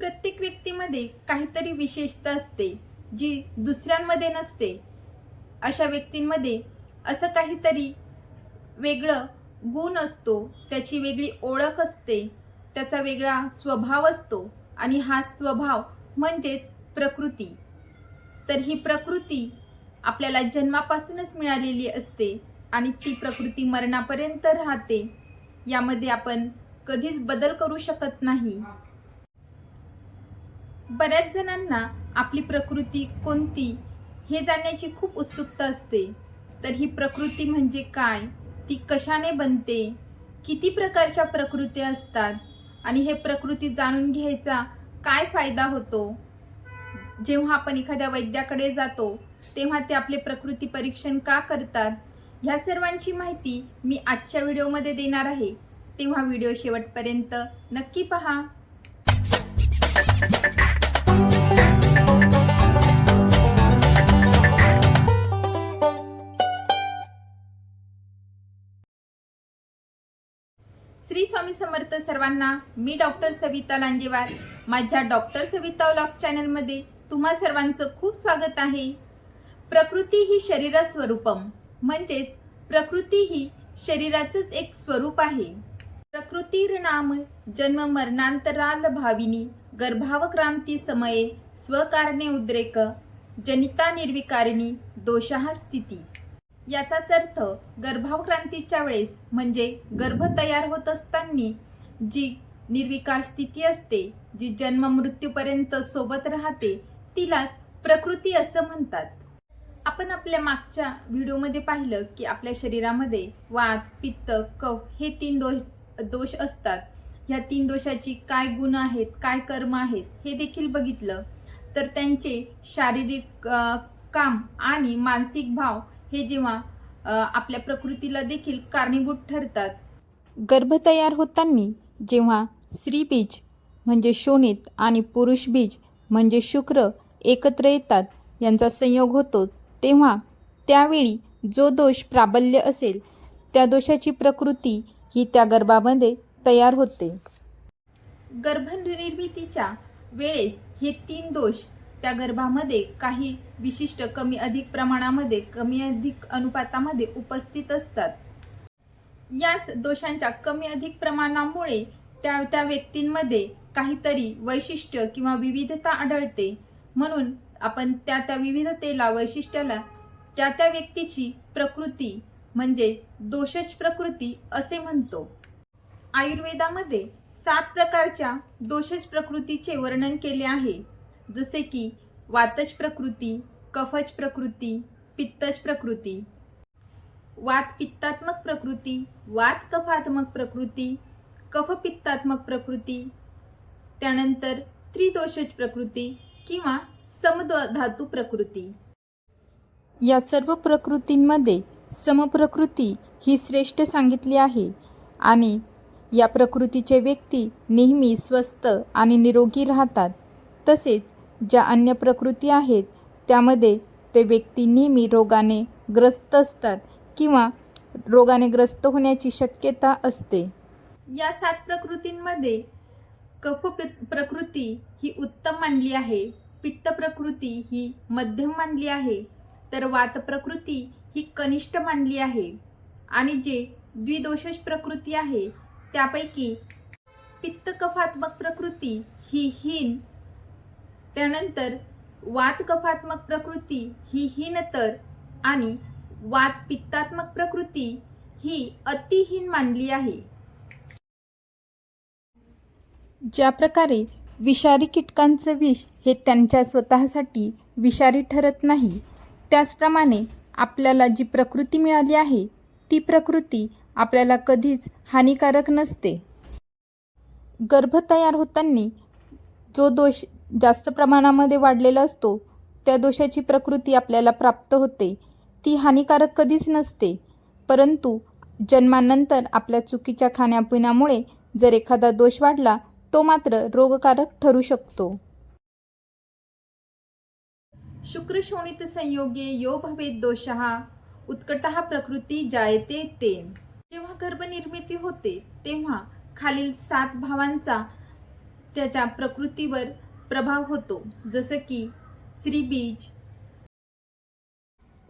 प्रत्येक व्यक्तीमध्ये काहीतरी विशेषता असते जी दुसऱ्यांमध्ये नसते. अशा व्यक्तींमध्ये असं काहीतरी वेगळं गुण असतो त्याची वेगळी ओळख असते त्याचा वेगळा स्वभाव असतो आणि हा स्वभाव म्हणजेच प्रकृती. तर ही प्रकृती आपल्याला जन्मापासूनच मिळालेली असते आणि ती प्रकृती मरणापर्यंत राहते. यामध्ये आपण कधीच बदल करू शकत नाही. बऱ्याच जणांना आपली प्रकृती कोणती हे जाणण्याची खूप उत्सुकता असते. तर ही प्रकृती म्हणजे काय? ती कशाने बनते? किती प्रकारच्या प्रकृती असतात? आणि हे प्रकृती जाणून घ्यायचा काय फायदा होतो? जेव्हा आपण एखाद्या वैद्याकडे जातो तेव्हा ते आपले प्रकृती परीक्षण का करतात? ह्या सर्वांची माहिती मी आजच्या व्हिडिओमध्ये देणार आहे. तेव्हा व्हिडिओ शेवटपर्यंत नक्की पहा. श्री स्वामी समर्थ सर्वांना मी डॉक्टर सविता लांजेवार. माझ्या डॉक्टर सविता व्लॉग चॅनलमध्ये तुम्हा सर्वांचं खूप स्वागत आहे. प्रकृती ही शरीर स्वरूपम म्हणजेच प्रकृती ही शरीराचंच एक स्वरूप आहे. प्रकृतीर्नाम जन्म मरणांतराल भाविनी गर्भावक्रांती समये स्वकारणे उद्रेक जनिता निर्विकारिणी दोषाः स्थिती. याचाच अर्थ गर्भावक्रांतीच्या वेळेस म्हणजे गर्भ तयार होत असताना जी निर्विकार स्थिती असते जी जन्म मृत्यूपर्यंत सोबत राहते तिलाच प्रकृती असं म्हणतात. आपण आपल्या मागच्या व्हिडिओमध्ये पाहिलं की आपल्या शरीरामध्ये वात पित्त कफ हे तीन दोष दोष असतात. ह्या तीन दोषाची काय गुण आहेत काय कर्म आहेत हे देखील बघितलं. तर त्यांचे शारीरिक काम आणि मानसिक भाव हे जेव्हा आपल्या प्रकृतीला देखील कारणीभूत ठरतात. गर्भ तयार होताना जेव्हा स्त्रीबीज म्हणजे शोणित आणि पुरुष बीज म्हणजे शुक्र एकत्र येतात यांचा संयोग होतो तेव्हा त्यावेळी जो दोष प्राबल्य असेल त्या दोषाची प्रकृती ही त्या गर्भामध्ये तयार होते. गर्भनिर्मितीच्या वेळेस हे तीन दोष त्या गर्भामध्ये काही विशिष्ट कमी अधिक प्रमाणामध्ये कमी अधिक अनुपातामध्ये उपस्थित असतात. याच दोषांच्या कमी अधिक प्रमाणामुळे त्या त्या व्यक्तींमध्ये काहीतरी वैशिष्ट्य किंवा विविधता आढळते. म्हणून आपण त्या त्या विविधतेला वैशिष्ट्याला त्या त्या व्यक्तीची प्रकृती म्हणजे दोषच प्रकृती असे म्हणतो. आयुर्वेदामध्ये सात प्रकारच्या दोषज प्रकृतीचे वर्णन केले आहे. जसे की वातज प्रकृती कफज प्रकृती पित्तज प्रकृती. वात पित्तात्मक प्रकृती वात कफात्मक प्रकृती कफ पित्तात्मक प्रकृती. त्यानंतर त्रिदोषज प्रकृती किंवा समधातू प्रकृती. या सर्व प्रकृतींमध्ये समप्रकृती ही श्रेष्ठ सांगितली आहे आणि या प्रकृतीचे व्यक्ती नेहमी स्वस्त आणि निरोगी राहतात. तसेच ज्या अन्य प्रकृती आहेत त्यामध्ये ते व्यक्ती नेहमी रोगाने ग्रस्त असतात किंवा रोगाने ग्रस्त होण्याची शक्यता असते. या सात प्रकृतींमध्ये कफ प्रकृती ही उत्तम मानली आहे पित्त प्रकृती ही मध्यम मानली आहे तर वात प्रकृती ही कनिष्ठ मानली आहे आणि जे द्विदोषज प्रकृती आहे त्यापैकी पित्तकफात्मक प्रकृती ही हीन त्यानंतर वात कफात्मक प्रकृती ही हीनतर आणि वात पित्तात्मक प्रकृती ही अतिहीन मानली आहे. ज्या प्रकारे विषारी कीटकांचं विष हे त्यांच्या स्वतःसाठी विषारी ठरत नाही त्याचप्रमाणे आपल्याला जी प्रकृती मिळाली आहे ती प्रकृती आपल्याला कधीच हानिकारक नसते. गर्भ तयार होताना जो दोष जास्त प्रमाणामध्ये वाढलेला असतो त्या दोषाची प्रकृती आपल्याला प्राप्त होते. ती हानिकारक कधीच नसते. परंतु जन्मानंतर आपल्या चुकीच्या खाण्यापिण्यामुळे जर एखादा दोष वाढला तो मात्र रोगकारक ठरू शकतो. शुक्र शोणित संयोगे यो भवेत दोषः उत्कटः प्रकृती जायते ते. जेव्हा गर्भनिर्मिती होते तेव्हा खालील सात भावांचा त्याच्या प्रकृतीवर प्रभाव होतो. जसं की स्त्रीबीज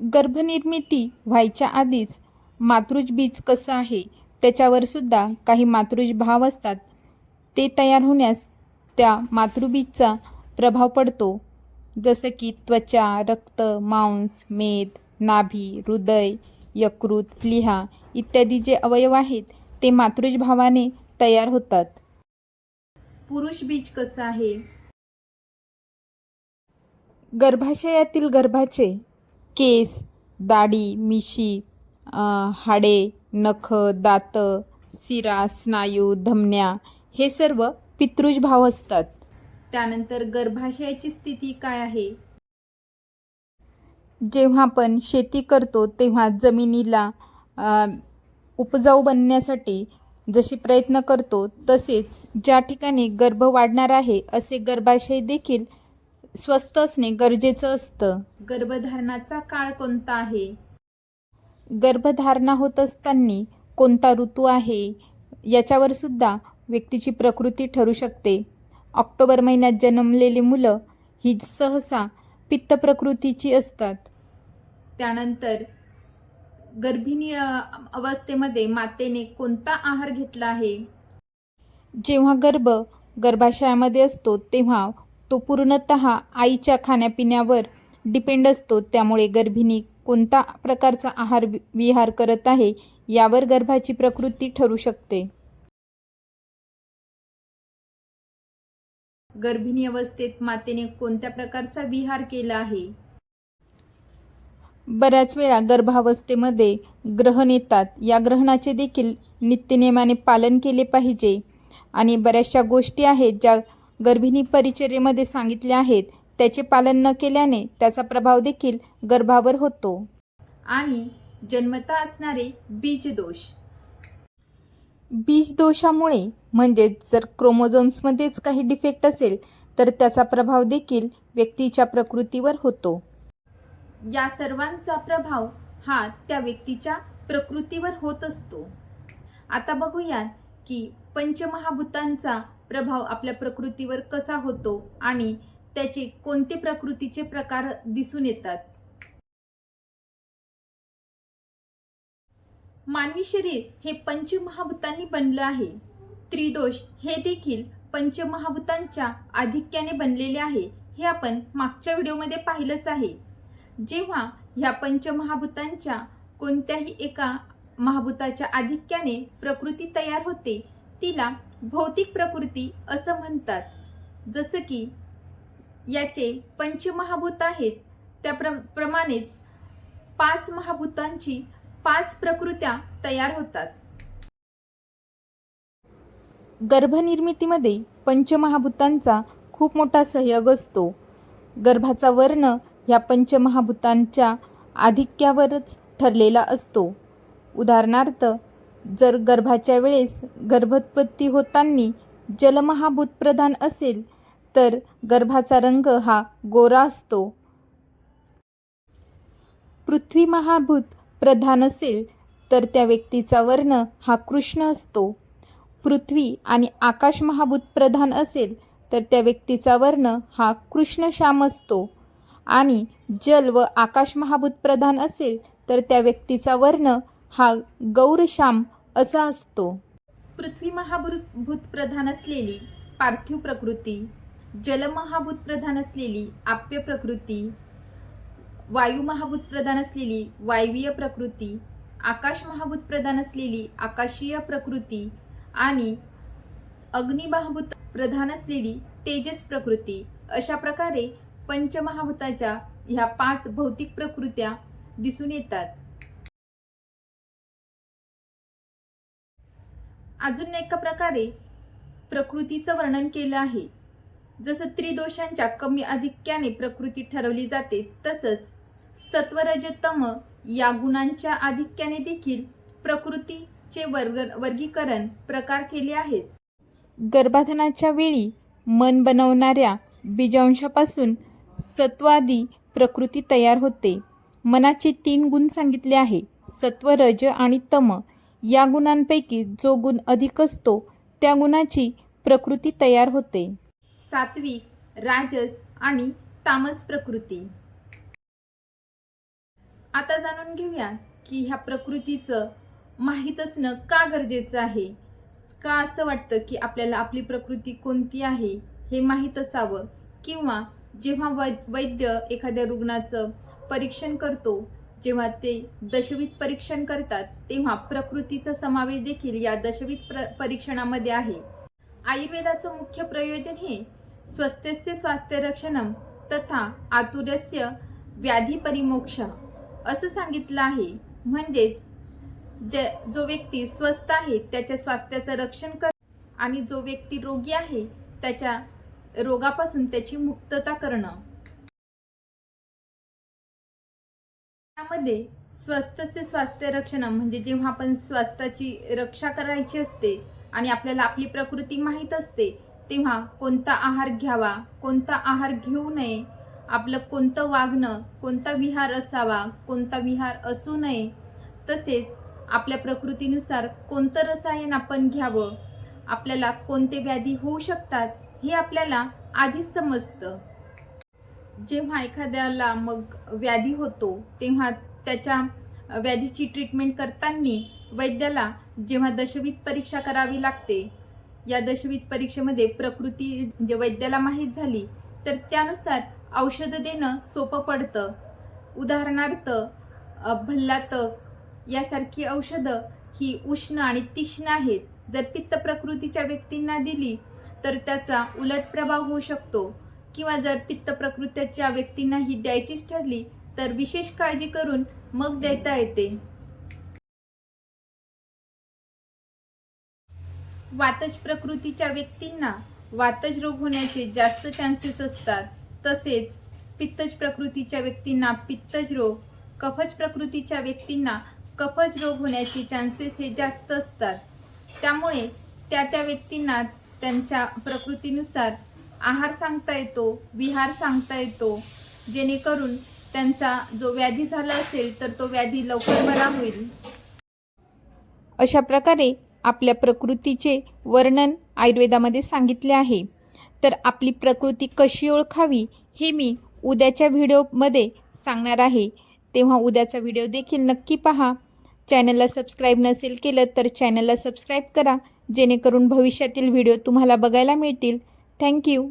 गर्भनिर्मिती व्हायच्या आधीच मातृज बीज कसं आहे त्याच्यावर सुद्धा काही मातृज भाव असतात. ते तयार होण्यास त्या मातृबीजचा प्रभाव पडतो. जसं की त्वचा रक्त मांस मेद नाभी हृदय यकृत प्लिहा इत्यादी जे अवयव आहेत ते मातृज भावाने तयार होतात. पुरुष बीज कसं आहे? गर्भाशयातील गर्भाचे केस दाढी मिशी हाडे नख दात सिरा स्नायू धमन्या हे सर्व पितृज भाव असतात. त्यानंतर गर्भाशयाची स्थिती काय आहे? जेव्हा आपण शेती करतो तेव्हा जमिनीला उपजाऊ बनण्यासाठी जसे प्रयत्न करतो तसेच ज्या ठिकाणी गर्भ वाढणार आहे असे गर्भाशय देखील स्वस्त असणे गरजेचं असतं. गर्भधारणाचा काळ कोणता आहे? गर्भधारणा होत असताना कोणता ऋतू आहे? याच्यावर सुद्धा व्यक्तीची प्रकृती ठरू शकते. ऑक्टोबर महिन्यात जन्मलेली मुलं ही सहसा पित्त प्रकृतीची असतात. त्यानंतर गर्भिणी अवस्थेमध्ये मातेने कोणता आहार घेतला आहे? जेव्हा गर्भ गर्भाशयामध्ये असतो तेव्हा तो पूर्णत आईच्या खाण्यापिण्यावर डिपेंड असतो. त्यामुळे गर्भिणी कोणता प्रकारचा आहार विहार करत आहे यावर गर्भाची प्रकृती ठरू शकते. गर्भिणी अवस्थेत मातेने कोणत्या प्रकारचा विहार केला आहे? बऱ्याच वेळा गर्भावस्थेमध्ये ग्रहण येतात. या ग्रहणाचे देखील नित्यनियमाने पालन केले पाहिजे. आणि बऱ्याचशा गोष्टी आहेत ज्या गर्भिणी परिचर्येमध्ये सांगितल्या आहेत. त्याचे पालन न केल्याने त्याचा प्रभाव देखील गर्भावर होतो. आणि जन्मता असणारे बीजदोष बीजदोषामुळे म्हणजे जर क्रोमोझोम्समध्येच काही डिफेक्ट असेल तर त्याचा प्रभाव देखील व्यक्तीच्या प्रकृतीवर होतो. या सर्वांचा प्रभाव हा त्या व्यक्तीच्या प्रकृतीवर होत असतो. आता बघूयात की पंचमहाभूतांचा प्रभाव आपल्या प्रकृतीवर कसा होतो आणि त्याचे कोणते प्रकृतीचे प्रकार दिसून येतात? मानवी शरीर हे पंचमहाभूतांनी बनलं आहे. त्रिदोष हे देखील पंचमहाभूतांच्या आधिक्याने बनलेले आहे. हे आपण मागच्या व्हिडिओमध्ये पाहिलंच आहे. जेव्हा ह्या पंचमहाभूतांच्या कोणत्याही एका महाभूताच्या आधिक्याने प्रकृती तयार होते तिला भौतिक प्रकृती असं म्हणतात. जसं की याचे पंचमहाभूत आहेत त्या प्र प्रमाणेच पाच महाभूतांची पाच प्रकृत्या तयार होतात. गर्भनिर्मितीमध्ये पंचमहाभूतांचा खूप मोठा सहयोग असतो. गर्भाचा वर्ण ह्या पंचमहाभूतांच्या आधिक्यावरच ठरलेला असतो. उदाहरणार्थ जर गर्भाच्या वेळेस गर्भोत्पत्ती होताना जलमहाभूत प्रधान असेल तर गर्भाचा रंग हा गोरा असतो. पृथ्वी महाभूत प्रधान असेल तर त्या व्यक्तीचा वर्ण हा कृष्ण असतो. पृथ्वी आणि आकाश महाभूत प्रधान असेल तर त्या व्यक्तीचा वर्ण हा कृष्णश्याम असतो. आणि जल व आकाश महाभूत प्रधान असेल तर त्या व्यक्तीचा वर्ण हा गौरश्याम असा असतो. पृथ्वी महाभूत भूत प्रधान असलेली पार्थिव प्रकृती जलमहाभूत प्रधान असलेली आप्य प्रकृती वायू महाभूत प्रधान असलेली वायवीय प्रकृती आकाश महाभूत प्रधान असलेली आकाशीय प्रकृती आणि अग्निमहाभूत प्रधान असलेली तेजस प्रकृती अशा प्रकारे पंचमहाभूताच्या ह्या पाच भौतिक प्रकृत्या दिसून येतात. अजून एका प्रकारे प्रकृतीचं वर्णन केलं आहे. जसं त्रिदोषांच्या कमी अधिक्याने प्रकृती ठरवली जाते तसंच सत्वरजतम या गुणांच्या आधिक्याने देखील प्रकृतीचे वर्ग वर्गीकरण प्रकार केले आहेत. गर्भाधानाच्या वेळी मन बनवणाऱ्या बीजांशापासून सत्वादी प्रकृती तयार होते. मनाचे तीन गुण सांगितले आहे. सत्व रज आणि तम या गुणांपैकी जो गुण अधिक असतो त्या गुणाची प्रकृती तयार होते. सात्विक राजस आणि तामस प्रकृती. आता जाणून घेऊया की ह्या प्रकृतीचं माहीत असणं का गरजेचं आहे? का असं वाटतं की आपल्याला आपली प्रकृती कोणती आहे हे माहीत असावं किंवा जेव्हा वै वैद्य एखाद्या रुग्णाचं परीक्षण करतो जेव्हा ते दशविध परीक्षण करतात तेव्हा प्रकृतीचा समावेश देखील या दशविध प्र परीक्षणामध्ये आहे. आयुर्वेदाचं मुख्य प्रयोजन हे स्वस्त्यस्य स्वास्थ्य रक्षणम तथा आतुरस्य व्याधी परिमोक्ष. असं सांगितलं आहे. म्हणजेच जे जो व्यक्ती स्वस्थ आहे त्याच्या स्वास्थ्याचं रक्षण कर आणि जो व्यक्ती रोगी आहे त्याच्या रोगापासून त्याची मुक्तता करणं. त्यामध्ये स्वस्तचे स्वास्थ्य रक्षण म्हणजे जेव्हा आपण स्वास्थ्याची रक्षा करायची असते आणि आपल्याला आपली प्रकृती माहीत असते तेव्हा कोणता आहार घ्यावा कोणता आहार घेऊ नये आपलं कोणतं वागणं कोणता विहार असावा कोणता विहार असू नये तसेच आपल्या प्रकृतीनुसार कोणतं रसायन आपण घ्यावं आपल्याला कोणते व्याधी होऊ शकतात हे आपल्याला आधीच समजतं. जेव्हा एखाद्याला मग व्याधी होतो तेव्हा त्याच्या व्याधीची ट्रीटमेंट करताना वैद्याला जेव्हा दशविध परीक्षा करावी लागते या दशविध परीक्षेमध्ये प्रकृती जे वैद्याला माहीत झाली तर त्यानुसार औषधं देणं सोपं पडतं. उदाहरणार्थ भल्लातक यासारखी औषधं ही उष्ण आणि तीक्ष्ण आहेत. जर पित्त प्रकृतीच्या व्यक्तींना दिली तर त्याचा उलट प्रभाव होऊ शकतो. किंवा जर पित्त प्रकृतीच्या व्यक्तींना ही द्यायचीच ठरली तर विशेष काळजी करून मग देता येते. वातज प्रकृतीच्या व्यक्तींना वातज रोग होण्याचे जास्त चान्सेस असतात. तसेच पित्तज प्रकृतीच्या व्यक्तींना पित्तज रोग कफज प्रकृतीच्या व्यक्तींना कफज रोग होण्याचे चान्सेस हे जास्त असतात. त्यामुळे त्या त्या व्यक्तींना त्यांच्या प्रकृतीनुसार आहार सांगता येतो विहार सांगता येतो. जेणेकरून त्यांचा जो व्याधी झाला असेल तर तो व्याधी लवकर बरा होईल. अशा प्रकारे आपल्या प्रकृतीचे वर्णन आयुर्वेदामध्ये सांगितले आहे. तर आपली प्रकृती कशी ओळखावी हे मी उद्याच्या व्हिडिओमध्ये सांगणार आहे. तेव्हा उद्याचा व्हिडिओ देखील नक्की पहा. चॅनलला सबस्क्राईब नसेल केलं तर चॅनलला सबस्क्राईब करा. जेणेकरून भविष्यातील व्हिडिओ तुम्हाला बघायला मिळतील. थँक्यू